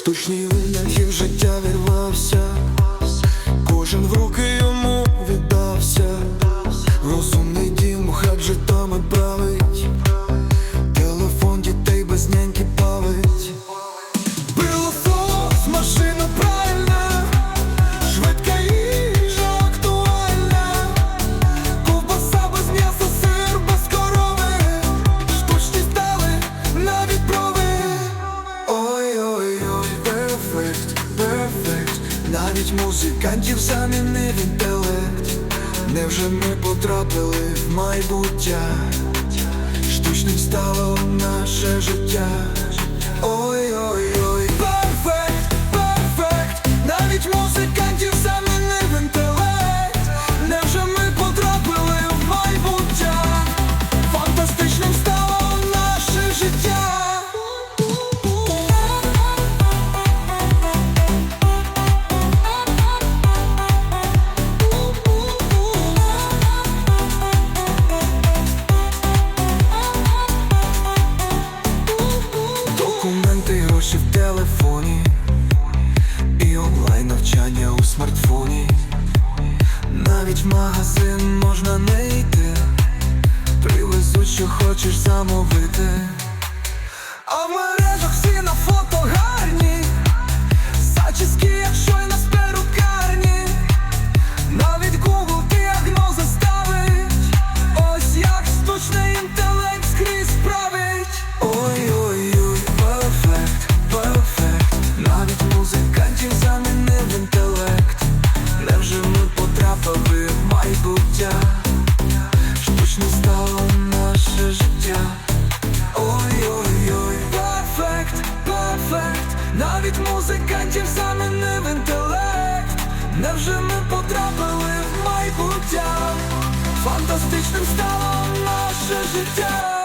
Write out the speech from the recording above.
штучний винахів життя вірвався. навіть музикантів замінив інтелект. Невже ми потрапили в майбуття? Штучним стало наше життя. Ой-ой. навіть в магазин можна не йти, привезуть, що хочеш замовити. навіть музикантів замінив інтелект, невже ми потрапили в майбуття, фантастичним стало наше життя.